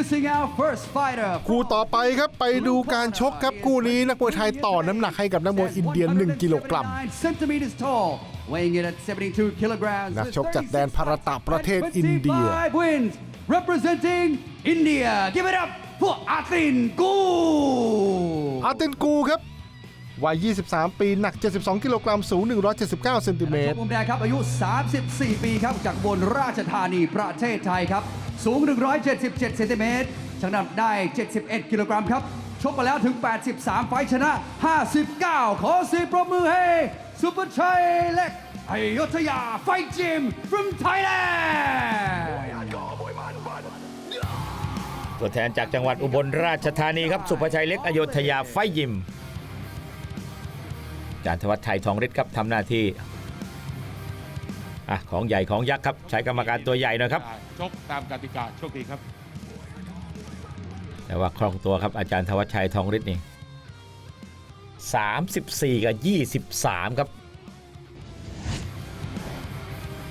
Introducing our first fighter. คู่ต่อไปครับไปดูการชกครับคู่นี้นักมวยไทยต่อน้ำหนักให้กับนักมวยอินเดีย1กิโลกรัม179 centimeters tall, weighing in at 72 kilograms. นักชกจากแดนพาราตะประเทศอินเดีย25 wins, representing India. Give it up for Atin Gu. อาเตนกูครับ วัย 23 ปี หนัก 72 กิโลกรัม สูง 179 เซนติเมตรมุมแดงครับ อายุ 34 ปีครับ จากบนราชธานีประเทศไทยครับ สูง 177 เซนติเมตรชั่งน้ำหนักได้ 71 กิโลกรัมครับ ชกมาแล้วถึง 83 ไฟท์ชนะ 59 ขอเสียงปรบมือให้สุภชัยเล็กอยุธยาไฟจิม from Thailand ตัวแทนจากจังหวัดอุบลราชธานีครับ สุภชัยเล็กอโยธยาไฟยิม จารย์ธวัชชัยทองฤทธิ์ครับทำหน้าที่อะของใหญ่ของยักษ์ครับ ใช้กรรมการตัวใหญ่หนะครับ ชกตามกติกาโชคดีครับ แต่ว่าคล่องตัวครับอาจารย์ธวัชชัยทองฤทธิ์นี่34 กับ 23 ครับ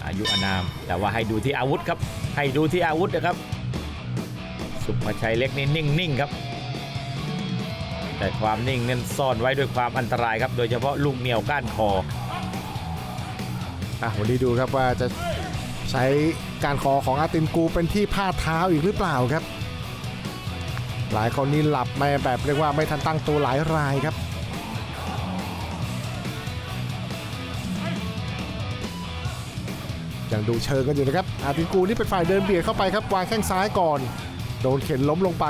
อายุอานาม แต่ว่าให้ดูที่อาวุธครับ ให้ดูที่อาวุธนะครับ สุภชัยเล็กนี่นิ่งๆครับ แต่ความนิ่งนั้นซ่อนไว้ด้วยความอันตรายครับ โดยเฉพาะลูกเหนียวก้านคออะวันนี้ดูครับว่าจะใช้การคอของอาตินกูเป็นที่พาดเท้าอีกหรือเปล่าครับ หลายคนนี่หลับไม่แบบเรียกว่าไม่ทันตั้งตัวหลายรายครับยังดูเชิงกันอยู่นะครับอาตินกูนี่เป็นฝ่ายเดินเบียดเข้าไปครับวางแข้งซ้ายก่อน โดนเข็นล้มลงไป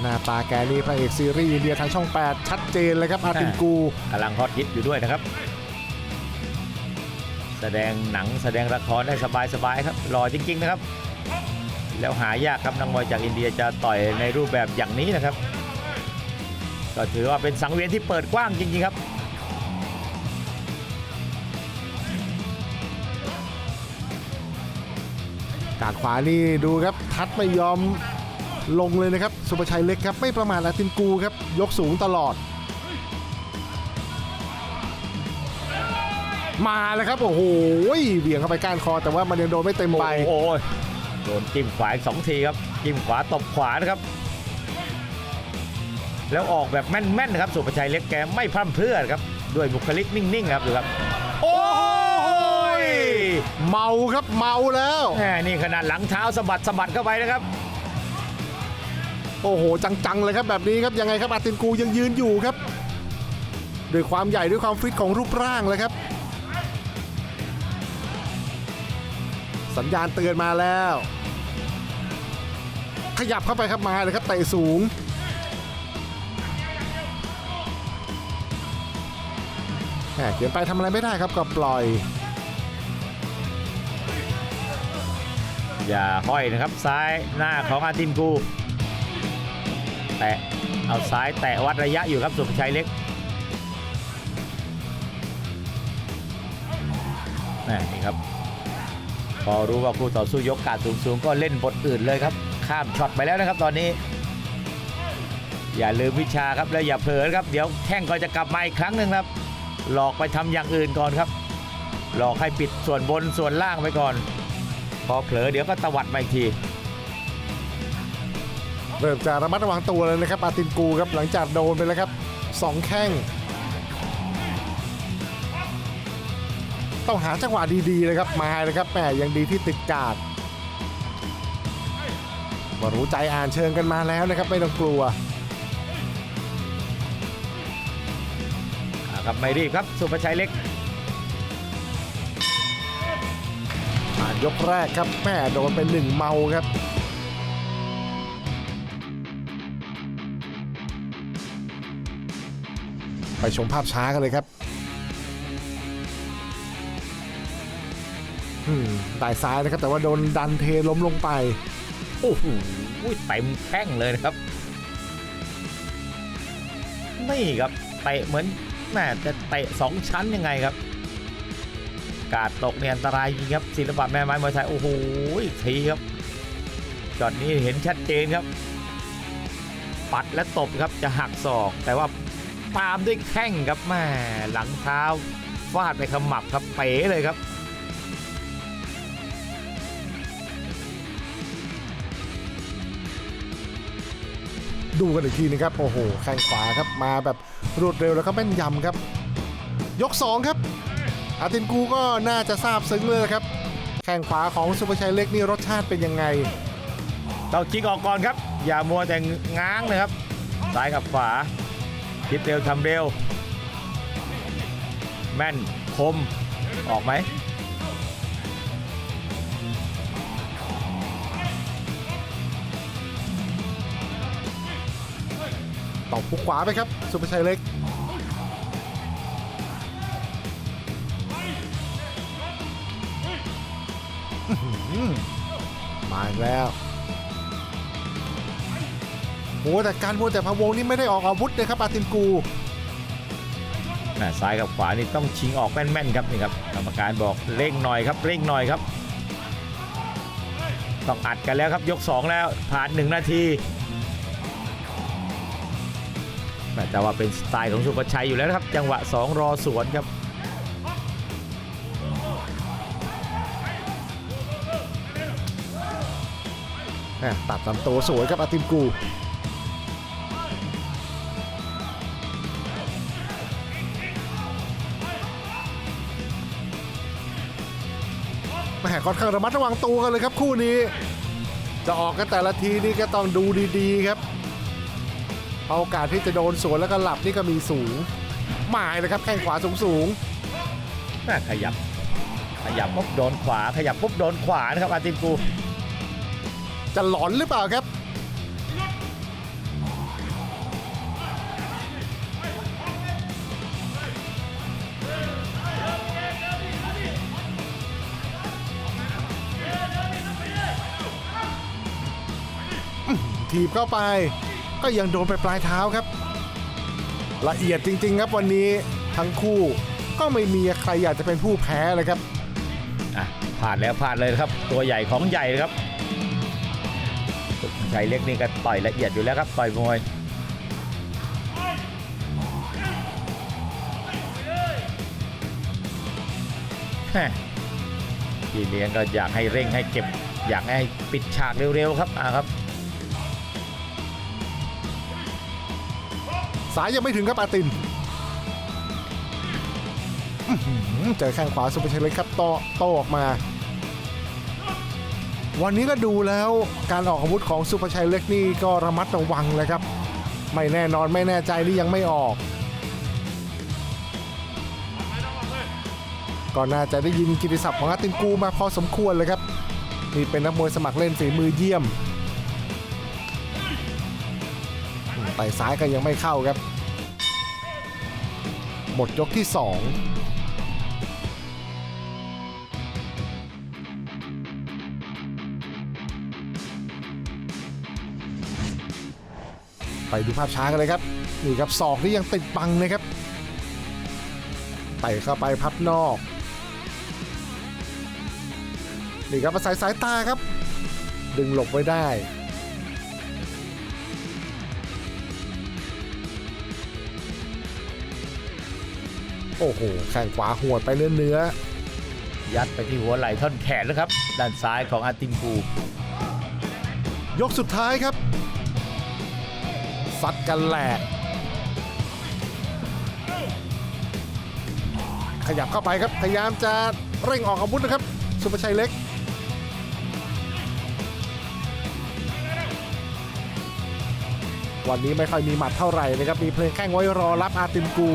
หน้าตาแกนี่พระเอกซีรีส์อินเดียทางช่อง 8 ชัดเจนเลยครับอาตินกูกำลังฮอตฮิตอยู่ด้วยนะครับ แสดงหนังแสดงละครได้สบายๆครับหล่อจริงๆนะครับ แล้วหายากครับนักมวยจากอินเดียจะต่อยในรูปแบบอย่างนี้นะครับ ก็ถือว่าเป็นสังเวียนที่เปิดกว้างจริงๆครับการขวานี่ดูครับทัดไม่ยอม ลงเลยนะครับ สุภชัยเล็กครับ ไม่ประมาทอาตินกูครับ ยกสูงตลอด มาแล้วครับ โอ้โหเบี่ยงเข้าไปก้านคอ แต่ว่ามันยังโดนไม่เต็มใบโอ้ยโดนจิ้มขวาอีกสองทีครับ จิ้มขวาตบขวานะครับ แล้วออกแบบแม่นๆนะครับ สุภชัยเล็กแกไม่พร่ำเพรื่อครับ ด้วยบุคลิกนิ่งๆครับดูครับ โอ้ยเมาครับเมาแล้ว แหมนี่ขนาดหลังเท้าสะบัดสะบัดเข้าไปนะครับ โอ้โห จังๆเลยครับแบบนี้ครับยังไงครับอาตินกูยังยืนอยู่ครับด้วยความใหญ่ด้วยความฟิตของรูปร่างเลยครับ สัญญาณเตือนมาแล้ว ขยับเข้าไปครับมาเลยครับเตะสูงแหมเขียนไปทำอะไรไม่ได้ครับก็ปล่อย อย่าห้อยนะครับซ้ายหน้าของอาตินกู ตะเอาซ้ายแตะวัดระยะอยู่ครับสุภชัยเล็กนี่ครับ พอรู้ว่าคู่ต่อสู้ยกการสูงๆ ก็เล่นบทอื่นเลยครับ ข้ามช็อตไปแล้วนะครับตอนนี้ อย่าลืมวิชาครับแล้วอย่าเผลอครับ เดี๋ยวแข้งก็จะกลับมาอีกครั้งหนึ่งครับ หลอกไปทำอย่างอื่นก่อนครับ หลอกให้ปิดส่วนบนส่วนล่างไปก่อน พอเผลอเดี๋ยวก็ตวัดมาอีกที เริ่มจะระมัดระวังตัวเลยนะครับอาตินกูครับหลังจากโดนไปแล้วครับสองแข้งต้องหาจังหวะดีๆเลยครับมาเลยครับแหมยังดีที่ติดกาดว่ารู้ใจอ่านเชิงกันมาแล้วนะครับไม่ต้องกลัวอ่าครับไม่รีบครับสุภชัยเล็กผ่านยกแรกครับแม่โดนเป็นหนึ่งเมาครับ ไปชมภาพช้ากันเลยครับอืมได้ซ้ายนะครับ แต่ว่าโดนดันเทล้มลงไป โอ้โหเต็มแข้งเลยนะครับ นี่ครับเตะเหมือนแม่จะเตะสองชั้นยังไงครับ กาดตกเนี่ยอันตรายจริงครับศิลปะแม่ไม้มวยไทยโอ้โหอีกทีครับจอดนี้เห็นชัดเจนครับ ปัดและตบครับจะหักศอก แต่ว่า ปามด้วยแข้งครับแม่หลังเท้าฟาดไปขมับครับเป๋เลยครับดูกันอีกทีนะครับ โอ้โห แข้งขวาครับ มาแบบรวดเร็วแล้วก็แม่นยำครับ ยก 2 ครับ อาตินกูก็น่าจะทราบซึ้งเลยครับ แข้งขวาของสุภชัยเล็กนี่รสชาติเป็นยังไง เราจิกออกก่อนครับ อย่ามัวแต่ง้างนะครับ ซ้ายกับขวา คิดเร็วทำเร็ว แม่น คม ออกไหมต่อพุกขวาไปครับ สุภชัยเล็กหมาอีกแล้ว โอ้แต่การมัวแต่พะวงนี่ไม่ได้ออกอาวุธเลยครับอาตินกูแม่ซ้ายกับขวานี่ต้องชิงออกแม่นๆครับนี่ครับกรรมการบอกเร่งหน่อยครับเร่งหน่อยครับต้องอัดกันแล้วครับยก 2 แล้วผ่าน 1 นาทีแม่แต่ว่าเป็นสไตล์ของสุภชัยอยู่แล้วนะครับจังหวะ 2 รอสวนครับแหม่ตัดลำตัวสวยครับอาตินกู ค่อนข้างระมัดระวังตัวกันเลยครับคู่นี้ จะออกกันแต่ละทีนี่ก็ต้องดูดีๆครับเพราะโอกาสที่จะโดนสวนแล้วก็หลับนี่ก็มีสูงหมายเลยครับแข้งขวาสูงแม่ขยับ ขยับปุ๊บโดนขวา ขยับปุ๊บโดนขวานะครับอาตินกูๆจะหลอนหรือเปล่าครับ ถีบเข้าไป ก็ยังโดนไปปลายเท้าครับ ละเอียดจริง ๆ ครับวันนี้ทั้งคู่ก็ไม่มีใครอยากจะเป็นผู้แพ้เลยครับอะผ่านแล้วผ่านเลยครับ ตัวใหญ่ของใหญ่ครับชัยเล็กนี่ก็ต่อยละเอียดอยู่แล้วครับ ต่อยมวยพี่เลี้ยงก็อยากให้เร่งให้เก็บ อยากให้ปิดฉากเร็วๆครับอ่าครับ สายยังไม่ถึงครับอาตินเจอแข้งขวาสุภชัยเล็กครับโตโตออกมา วันนี้ก็ดูแล้วการออกอาวุธของสุภชัยเล็กนี่ก็ระมัดระวังเลยครับ ไม่แน่นอนไม่แน่ใจนี่ยังไม่ออก ก็น่าจะได้ยินกิติศัพท์ของอาตินกูมาพอสมควรเลยครับนี่เป็นนักมวยสมัครเล่นฝีมือเยี่ยม ไต่ซ้ายก็ยังไม่เข้าครับ หมดยกที่ 2ไปดูภาพช้ากันเลยครับนี่ครับศอกนี่ยังติดบังนะครับไต่เข้าไปพับนอกนี่ครับอาศัยสายตาครับ ดึงหลบไว้ได้ โอ้โหแข้งขวาหวดไปเนื้อเนื้อ ยัดไปที่หัวไหล่ท่อนแขนแล้วครับ ด้านซ้ายของอาตินกูยกสุดท้ายครับซัดกันแหลกขยับเข้าไปครับ พยายามจะเร่งออกอาวุธนะครับ สุภชัยเล็ก วันนี้ไม่ค่อยมีหมัดเท่าไหร่นะครับ มีเพลงแข้งไว้รอรับอาติมกู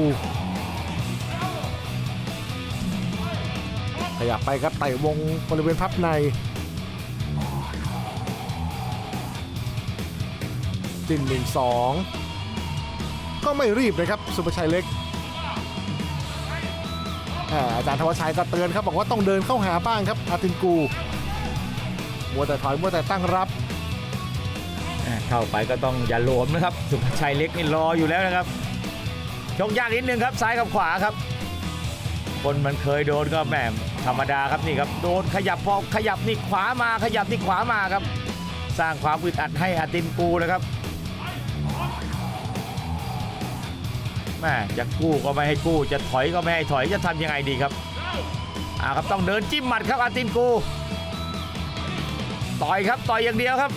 ขยับไปครับไต่วงบริเวณพับในจิ้นหนึ่งสองก็ไม่รีบนะครับ สุภชัยเล็กอาจารย์ธวัชชัยก็เตือนครับ บอกว่าต้องเดินเข้าหาบ้างครับ อาตินกูมัวแต่ถอยมัวแต่ตั้งรับเข้าไปก็ต้องอย่าหลวมนะครับ สุภชัยเล็กนี่รออยู่แล้วนะครับชกยากนิดนึงครับซ้ายกับขวาครับ คนมันเคยโดนก็แหม ธรรมดาครับนี่ครับโดนขยับพอขยับนี่ขวามาขยับนี่ขวามาครับ สร้างความอึดอัดให้อาตินกูนะครับแม่จะกู้ก็ไม่ให้กู้จะถอยก็ไม่ให้ถอยจะทำยังไงดีครับอ่าครับต้องเดินจิ้มหมัดครับอาตินกู ต่อยครับต่อยอย่างเดียวครับ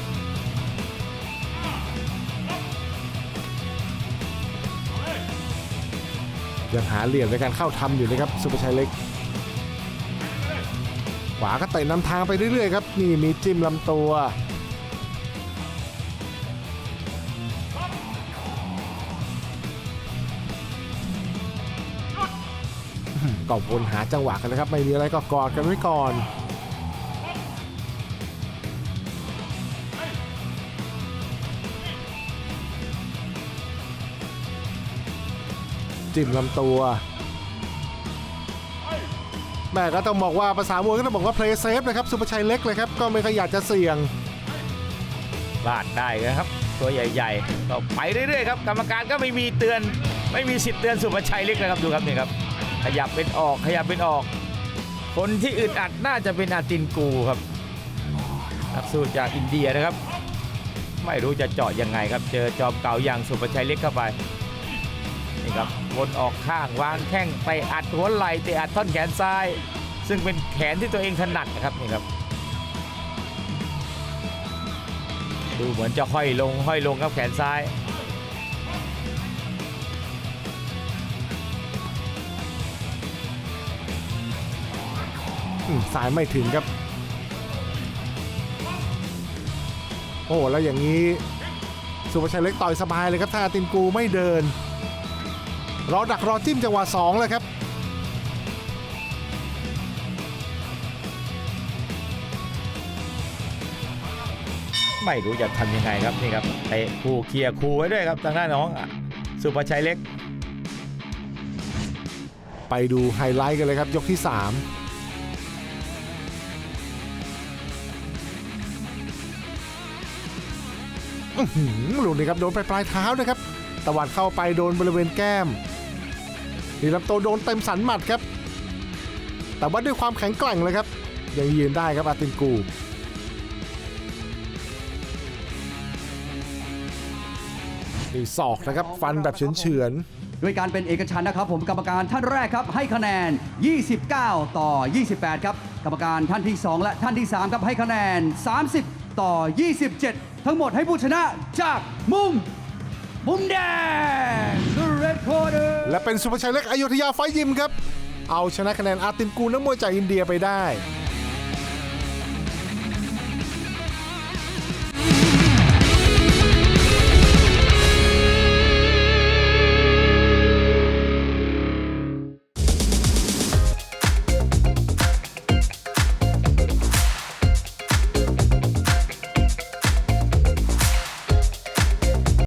ยังหาเหลี่ยมในการเข้าทำอยู่นะครับสุภชัยเล็ก วาก็เตะนำทางไปเรื่อยๆครับนี่มีจิ้มลำตัวก็วนหาจังหวะกันนะครับ ไม่มีอะไรก็กอดกันไว้ก่อนจิ้มลำตัว แม่ก็ต้องบอกว่าภาษามวยก็ต้องบอกว่า play safe นะครับสุภชัยเล็กเลยครับก็ไม่ขอยากจะเสี่ยงพลาดได้นะครับ ตัวใหญ่ๆก็ไปเรื่อยๆครับกรรมการก็ไม่มีเตือน ไม่มีสิทธิ์เตือนสุภชัยเล็กนะครับดูครับนี่ครับ ขยับเป็นออกขยับเป็นออก คนที่อึดอัดน่าจะเป็นอาตินกูครับนักสู้จากอินเดียนะครับ ไม่รู้จะเจาะยังไงครับ เจอจอมเก่าอย่างสุภชัยเล็กเข้าไป นี่ครับวนออกข้างวางแข้งไปอัดหัวไหล่เตะอัดท่อนแขนซ้าย ซึ่งเป็นแขนที่ตัวเองถนัดนะครับนี่ครับดูเหมือนจะห้อยลงห้อยลงครับแขนซ้ายสายไม่ถึงครับ โอ้แล้วอย่างนี้ สุภชัยเล็กต่อยสบายเลยครับ ถ้าตินกูไม่เดิน รอดักรอจิ้มจังหวะ2เลยครับไม่รู้จะทำยังไงครับนี่ครับเตะคู่เคลียร์คู่ไว้ด้วยครับทางด้านน้องอะสุภชัยเล็ก ไปดูไฮไลท์กันเลยครับยกที่3อื้อหือลูกนี้ครับโดนไปปลายเท้านะครับตะวัดเข้าไปโดนบริเวณแก้ม นี่ลำตัวโดนเต็มสันหมัดครับ แต่ว่าด้วยความแข็งแกร่งเลยครับ ยังยืนได้ครับอาตินกูนี่ศอกนะครับ ฟันแบบเฉือนด้วยการเป็นเอกฉันนะครับ ผมกรรมการท่านแรกครับ ให้คะแนน 29 ต่อ 28 ครับ กรรมการท่านที่ 2 และท่านที่ 3 ครับให้คะแนน 30 ต่อ 27 ทั้งหมดให้ผู้ชนะจากมุม มุมแดง The Red Corner และเป็นสุภชัยเล็กอยุธยาไฟยิมครับ เอาชนะคะแนนอาร์ตินกูนักมวยจากอินเดียไปได้